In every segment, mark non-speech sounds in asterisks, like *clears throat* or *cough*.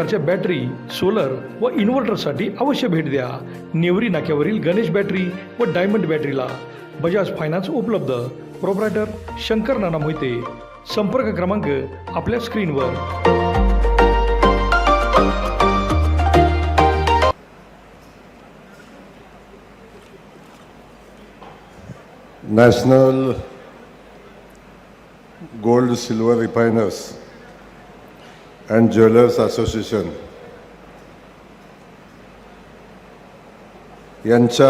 प्रकारच्या battery solar व इन्व्हर्टरसाठी अवश्य भेट द्या. नेवरी नाक्यावरील गणेश बॅटरी व डायमंड बॅटरीला बजाज फायनान्स उपलब्ध. प्रोप्रायटर शंकर नाना मोहिते. संपर्क क्रमांक आपल्या स्क्रीनवर. National gold silver refiners. And Jewelers Association. यांच्या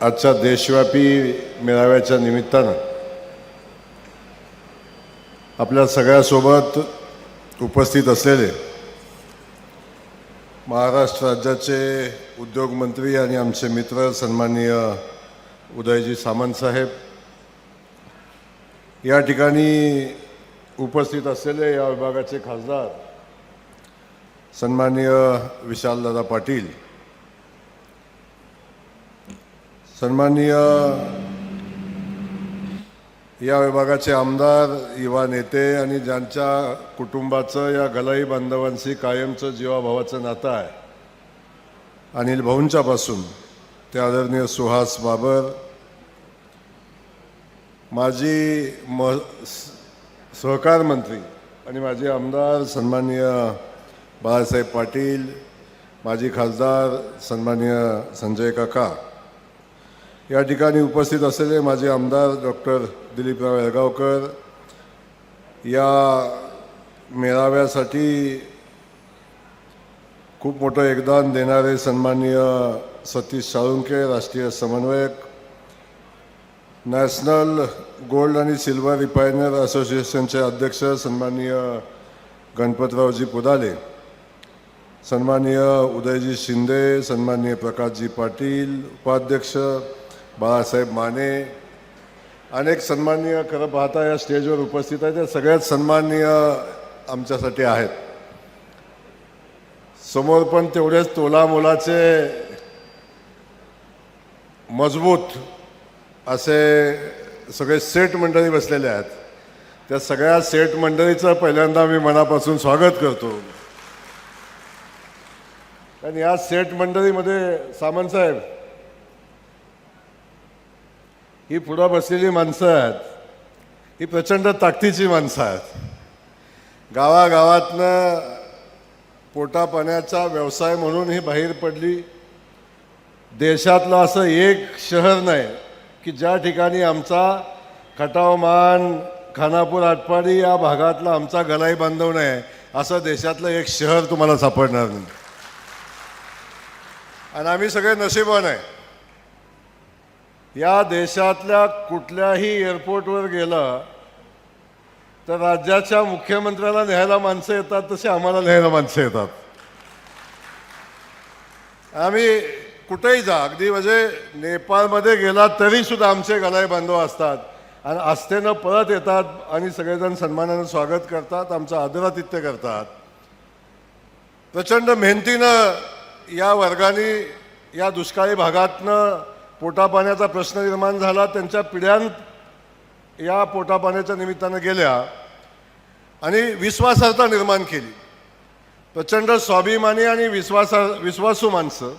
आजच्या देशव्यापी मेळाव्याच्या निमित्तानं आपल्या सगळ्यासोबत उपस्थित असलेले महाराष्ट्र राज्याचे उद्योगमंत्री आणि आमचे मित्र सन्माननीय उदयजी सामंत साहेब या ठिकाणी उपस्थित असलेले या विभागाचे खासदार सन्माननीय विशालदादा पाटील सन्माननीय या विभागाचे आमदार युवा नेते आणि ज्यांच्या कुटुंबाचं या गलाई बांधवांशी कायमचं जीवाभावाचं नातं आहे. अनिल भाऊंच्यापासून ते आदरणीय सुहास बाबर माजी म सहकार मंत्री आणि माजी आमदार सन्माननीय बाळासाहेब पाटील माजी खासदार सन्माननीय संजय काका. या ठिकाणी उपस्थित असलेले माजी आमदार डॉक्टर दिलीपराव येळगावकर या मेळाव्यासाठी खूप मोठं योगदान देणारे सन्माननीय सतीश साळुंके राष्ट्रीय समन्वयक नॅशनल गोल्ड आणि सिल्वर रिफायनर असोसिएशनचे अध्यक्ष सन्माननीय गणपतरावजी पुदाले सन्माननीय उदयजी शिंदे सन्माननीय प्रकाशजी पाटील उपाध्यक्ष बाळासाहेब माने अनेक सन्माननीय खरं पाहता या स्टेजवर उपस्थित आहेत. त्या सगळ्यात सन्माननीय आमच्यासाठी आहेत. समोर पण तेवढेच तोलामोलाचे मजबूत असे सगळे सेट मंडळी बसलेले आहेत. त्या सगळ्या सेट मंडळीचं पहिल्यांदा मी मनापासून स्वागत करतो. कारण या सेट मंडळीमध्ये सामंतसाहेब ही पुढं बसलेली माणसं आहेत. ही प्रचंड ताकदीची माणसं आहेत. गावागावातनं पोटापाण्याचा व्यवसाय म्हणून ही बाहेर पडली. देशातलं असं एक शहर नाही की ज्या ठिकाणी आमचा खटावमान खानापूर आटपाडी या भागातला आमचा गलाई बांधव नाही असं देशातलं एक शहर तुम्हाला सापडणार नाही. आणि आम्ही सगळे नशिबान आहे. या देशातल्या कुठल्याही एअरपोर्टवर गेलं तर राज्याच्या मुख्यमंत्र्याला न्यायला माणसं येतात तसे आम्हाला न्यायला माणसं येतात. आम्ही कुठेही जा. अगदी म्हणजे नेपाळमध्ये गेला तरी सुद्धा आमचे गलाय बांधव असतात. आणि आस्थेनं परत येतात आणि सगळेजण सन्मानानं स्वागत करतात आमचं आदरातिथ्य करतात. प्रचंड मेहनतीनं या वर्गाने या दुष्काळी भागातनं पोटापाण्याचा प्रश्न निर्माण झाला. त्यांच्या पिढ्यां या पोटापाण्याच्या निमित्तानं गेल्या आणि विश्वासार्हता निर्माण केली. प्रचंड स्वाभिमानी आणि विश्वासा विश्वासू माणसं.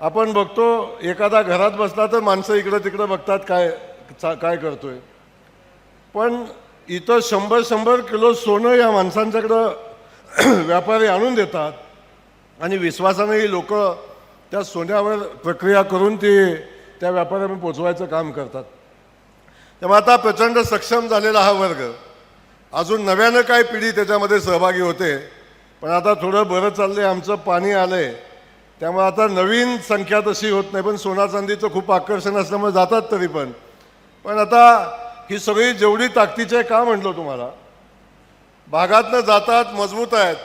आपण बघतो एखादा घरात बसला तर माणसं इकडं तिकडं बघतात काय चा- काय करतोय. पण इथं शंभर शंभर किलो सोनं या माणसांच्याकडं *clears throat* व्यापारी आणून देतात आणि विश्वासाने ही लोक त्या सोन्यावर प्रक्रिया करून ती त्या व्यापाऱ्यांना पोचवायचं काम करतात. तेव्हा आता प्रचंड सक्षम झालेला हा वर्ग अजून नव्यानं काय पिढी त्याच्यामध्ये सहभागी होते पण आता थोडं बरं चाललंय आमचं पाणी आलं आहे त्यामुळे आता नवीन संख्या तशी होत नाही पण सोना चांदीचं खूप आकर्षण असल्यामुळे जातात तरी पण. पण आता ही सगळी जेवढी ताकदीची आहे का म्हटलं तुम्हाला? भागातनं जातात मजबूत आहेत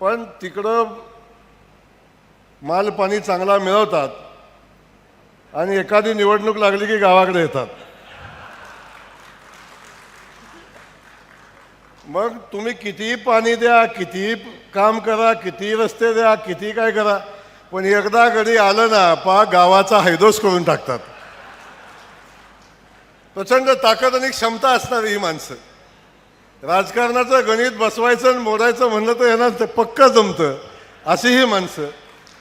पण तिकडं माल पाणी चांगला मिळवतात आणि एखादी निवडणूक लागली की गावाकडे येतात. मग तुम्ही किती पाणी द्या किती काम करा किती रस्ते द्या किती काय करा पण एकदा घडी आलं ना पा गावाचा हैदोस करून टाकतात. प्रचंड ताकद आणि क्षमता असणारी ही माणसं. राजकारणाचं गणित बसवायचं आणि मोडायचं म्हणलं तर यांना ते पक्क जमतं अशी ही माणसं.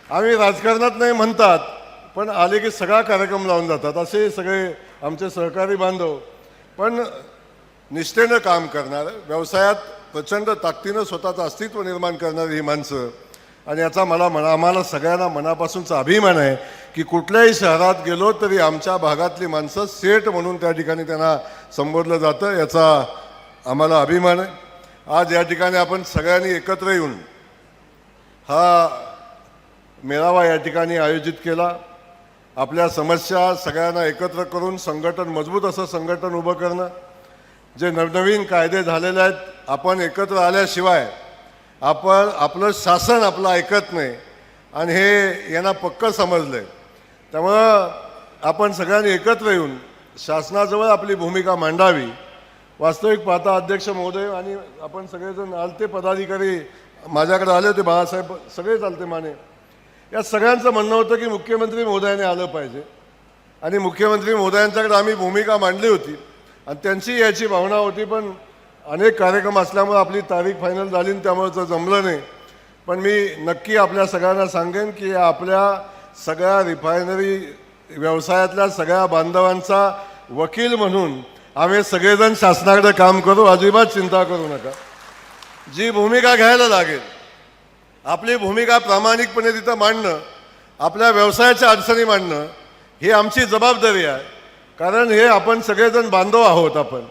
आम्ही राजकारणात नाही म्हणतात पण आले की सगळा कार्यक्रम लावून जातात. असे सगळे आमचे सहकारी बांधव. पण निष्ठेनं काम करणार व्यवसायात प्रचंड ताकदीनं स्वतःचं अस्तित्व निर्माण करणारी ही माणसं. आणि याचा मला मना आम्हाला सगळ्यांना मनापासूनचा अभिमान आहे की कुठल्याही शहरात गेलो तरी आमच्या भागातली माणसं सेठ म्हणून त्या ठिकाणी त्यांना संबोधलं जातं याचा आम्हाला अभिमान आहे. आज या ठिकाणी आपण सगळ्यांनी एकत्र येऊन हा मेळावा या ठिकाणी आयोजित केला. आपल्या समस्या सगळ्यांना एकत्र करून संघटन मजबूत असं संघटन उभं करणं. जे नवनवीन कायदे झालेले आहेत आपण एकत्र आल्याशिवाय आपण आपलं शासन आपलं ऐकत नाही. आणि हे यांना पक्कं समजलं आहे त्यामुळं आपण सगळ्यांनी एकत्र येऊन शासनाजवळ आपली भूमिका मांडावी. वास्तविक पाहता अध्यक्ष महोदय आणि आपण सगळेजण आलते पदाधिकारी माझ्याकडे आले होते बाळासाहेब सगळे चालते माने. या सगळ्यांचं म्हणणं होतं की मुख्यमंत्री महोदयाने आलं पाहिजे. आणि मुख्यमंत्री महोदयांच्याकडे आम्ही भूमिका मांडली होती. आणि त्यांची याची भावना होती पण अनेक कार्यक्रम असल्यामुळे आपली तारीख फायनल झाली आणि त्यामुळे तर जमलं नाही. पण मी नक्की आपल्या सगळ्यांना सांगेन की आपल्या सगळ्या रिफायनरी व्यवसायातल्या सगळ्या बांधवांचा वकील म्हणून आम्ही सगळेजण शासनाकडे काम करू. अजिबात चिंता करू नका. जी भूमिका घ्यायला लागेल आपली भूमिका प्रामाणिकपणे तिथं मांडणं आपल्या व्यवसायाच्या अडचणी मांडणं ही आमची जबाबदारी आहे. कारण हे आपण सगळेजण बांधव आहोत आपण.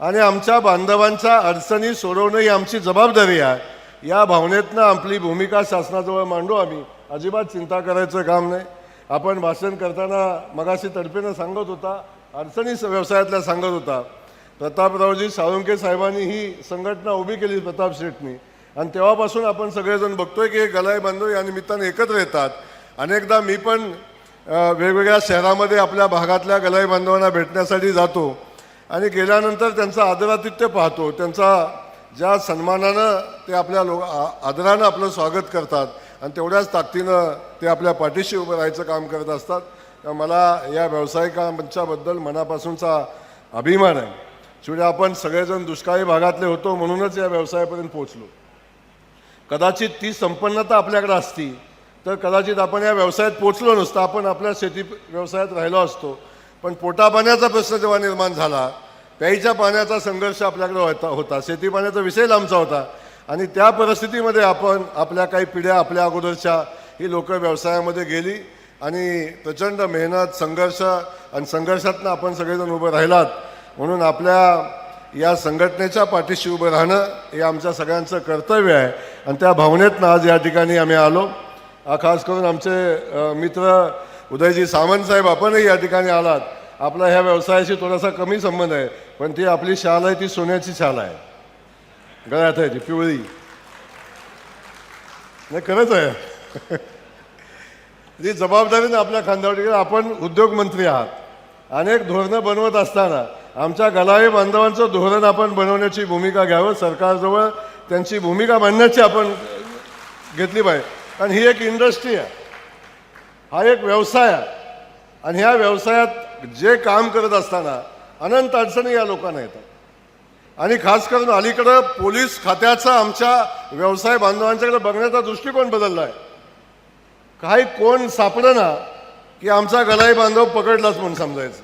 आणि आमच्या बांधवांच्या अडचणी सोडवणं ही आमची जबाबदारी आहे. या भावनेतनं आपली भूमिका शासनाजवळ मांडू आम्ही. अजिबात चिंता करायचं काम नाही. आपण भाषण करताना मगाशी तडफेनं सांगत होता अडचणी व्यवसायातल्या सांगत होता. प्रतापरावजी साळुंके साहेबांनी ही संघटना उभी केली प्रताप शेठनी. आणि तेव्हापासून आपण सगळेजण बघतोय की हे गलाय बांधव या निमित्तानं एकत्र येतात. अनेकदा मी पण वेगवेगळ्या शहरामध्ये आपल्या भागातल्या गलाई बांधवांना भेटण्यासाठी जातो. आणि गेल्यानंतर त्यांचं आदरातिथ्य पाहतो. त्यांचा ज्या सन्मानानं ते आपल्या लो आ- आदरानं आपलं स्वागत करतात आणि तेवढ्याच ताकदीनं ते आपल्या पाठीशी उभं राहायचं काम करत असतात. तर मला या व्यावसायिकांच्याबद्दल मनापासूनचा अभिमान आहे. शेवटी आपण सगळेजण दुष्काळी भागातले होतो म्हणूनच या व्यवसायापर्यंत पोहोचलो. कदाचित ती संपन्नता आपल्याकडे असती तर कदाचित आपण या व्यवसायात पोचलो नसतो आपण आपल्या शेती व्यवसायात राहिलो असतो. पण पोटापाण्याचा प्रश्न जेव्हा निर्माण झाला प्यायच्या पाण्याचा संघर्ष आपल्याकडे होता होता. शेती पाण्याचा विषय लांबचा होता. आणि त्या परिस्थितीमध्ये आपण आपल्या काही पिढ्या आपल्या अगोदरच्या ही लोक व्यवसायामध्ये गेली आणि प्रचंड मेहनत संघर्ष आणि संघर्षातनं आपण सगळेजण उभं राहिलात. म्हणून आपल्या या संघटनेच्या पाठीशी उभं राहणं हे आमच्या सगळ्यांचं कर्तव्य आहे. आणि त्या भावनेतनं आज या ठिकाणी आम्ही आलो. खास करून आमचे मित्र उदयजी सावंत साहेब आपणही या ठिकाणी आलात. आपला ह्या व्यवसायाशी थोडासा कमी संबंध आहे पण ती आपली शाल आहे ती सोन्याची शाल आहे. गळ्यात आहे ती पिवळी. नाही खरंच आहे. *laughs* जी जबाबदारीने आपल्या खांद्यावर आपण उद्योगमंत्री आहात. अनेक धोरणं बनवत असताना आमच्या गलावी बांधवांचं धोरण आपण बनवण्याची भूमिका घ्यावं सरकारजवळ त्यांची भूमिका मांडण्याची आपण घेतली पाहिजे. कारण ही एक इंडस्ट्री आहे. हा एक व्यवसाय आहे. आणि ह्या व्यवसायात जे काम करत असताना अनंत अडचणी या लोकांना येतात. आणि खास करून अलीकडं पोलीस खात्याचा आमच्या व्यवसाय बांधवांच्याकडे बघण्याचा दृष्टिकोन बदलला आहे. काही कोण सापडं ना की आमचा गलाई बांधव पकडलाच म्हणून समजायचं.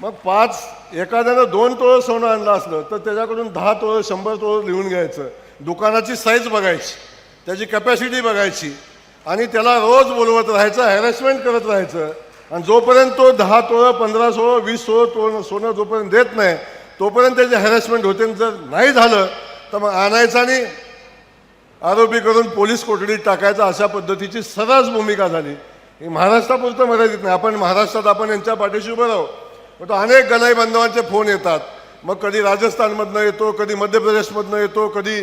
मग पाच एखाद्यानं दोन तोळं सोनं आणलं असलं तर त्याच्याकडून दहा तोळं शंभर तोळं लिहून घ्यायचं. दुकानाची साईज बघायची. त्याची कॅपॅसिटी बघायची. आणि त्याला रोज बोलवत राहायचं हॅरेसमेंट करत राहायचं. आणि जोपर्यंत तो दहा तोळं पंधरा सोळं वीस सोळं तोळं सोनं जोपर्यंत देत नाही तोपर्यंत त्याचे हॅरेसमेंट होते आणि जर नाही झालं तर मग आणायचं आणि आरोपी करून पोलीस कोठडीत टाकायचा अशा पद्धतीची सर्रास भूमिका झाली. ही महाराष्ट्रापुरतं मर्यादित नाही. आपण महाराष्ट्रात आपण यांच्या पाठीशी उभं राहू. मग तो अनेक गलाई बांधवांचे फोन येतात. मग कधी राजस्थानमधनं येतो कधी मध्य प्रदेशमधनं येतो कधी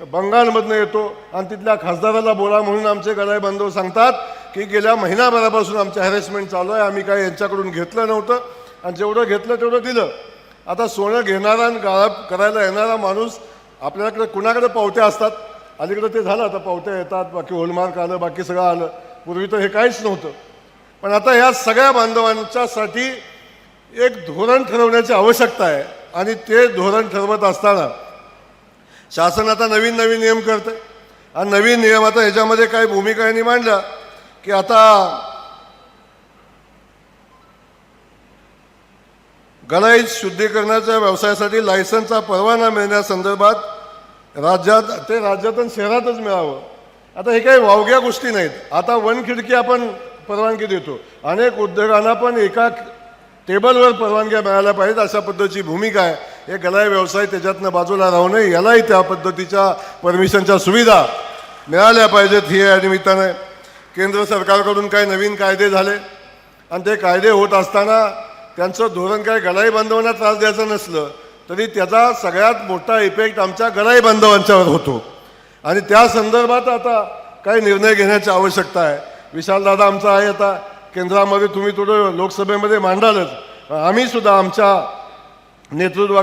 बंगालमधनं येतो आणि तिथल्या खासदाराला बोला म्हणून आमचे गलाई बांधव सांगतात की गेल्या महिनाभरापासून आमचे हॅरेसमेंट चालू आहे. आम्ही काही यांच्याकडून घेतलं नव्हतं आणि जेवढं घेतलं तेवढं दिलं. आता सोनं घेणारा आणि गाळप करायला येणारा माणूस आपल्याकडे कुणाकडे पावत्या असतात? अलीकडे ते झालं आता पावत्या येतात बाकी होलमार्क आलं बाकी सगळं आलं. पूर्वी तर हे काहीच नव्हतं. पण आता ह्या सगळ्या बांधवांच्यासाठी एक धोरण ठरवण्याची आवश्यकता आहे आणि ते धोरण ठरवत असताना शासन आता नवीन नवीन नियम करतं आणि नवीन नियम आता ह्याच्यामध्ये काही भूमिका यांनी मांडल्या की आता गणाई शुद्धीकरणाच्या व्यवसायासाठी लायसनचा परवाना मिळण्यासंदर्भात राज्यात ते राज्यातून शहरातच मिळावं. आता हे काही वावग्या गोष्टी नाहीत. आता वन खिडकी आपण परवानगी देतो. अनेक उद्योगांना पण एका टेबलवर परवानग्या मिळाल्या पाहिजेत अशा पद्धतीची भूमिका आहे. हे गलाय व्यवसाय त्याच्यातनं बाजूला राहू नये. यालाही त्या पद्धतीच्या परमिशनच्या सुविधा मिळाल्या पाहिजेत ही या निमित्ताने. केंद्र सरकारकडून काही नवीन कायदे झाले. आणि ते कायदे होत असताना त्यांचं धोरण काय गलाई बांधवांना त्रास द्यायचं नसलं तरी त्याचा सगळ्यात मोठा इफेक्ट आमच्या गलाई बांधवांच्यावर होतो. आणि त्या संदर्भात आता काही निर्णय घेण्याची आवश्यकता आहे. विशालदादा आमचा आहे आता. केंद्रामध्ये तुम्ही थोडं लोकसभेमध्ये मांडालच. आम्हीसुद्धा आमच्या नेतृत्वा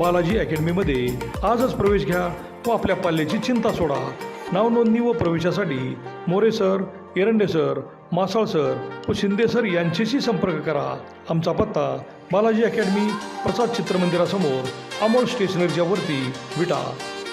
बालाजी अकॅडमीमध्ये आजच प्रवेश घ्या व आपल्या पाल्याची चिंता सोडा. नावनोंदणी व प्रवेशासाठी More sir Erande sir Masal sir व शिंदे सर यांच्याशी संपर्क करा. आमचा पत्ता बालाजी अकॅडमी प्रसाद चित्रमंदिरासमोर अमोल स्टेशनरीच्या वरती विटा.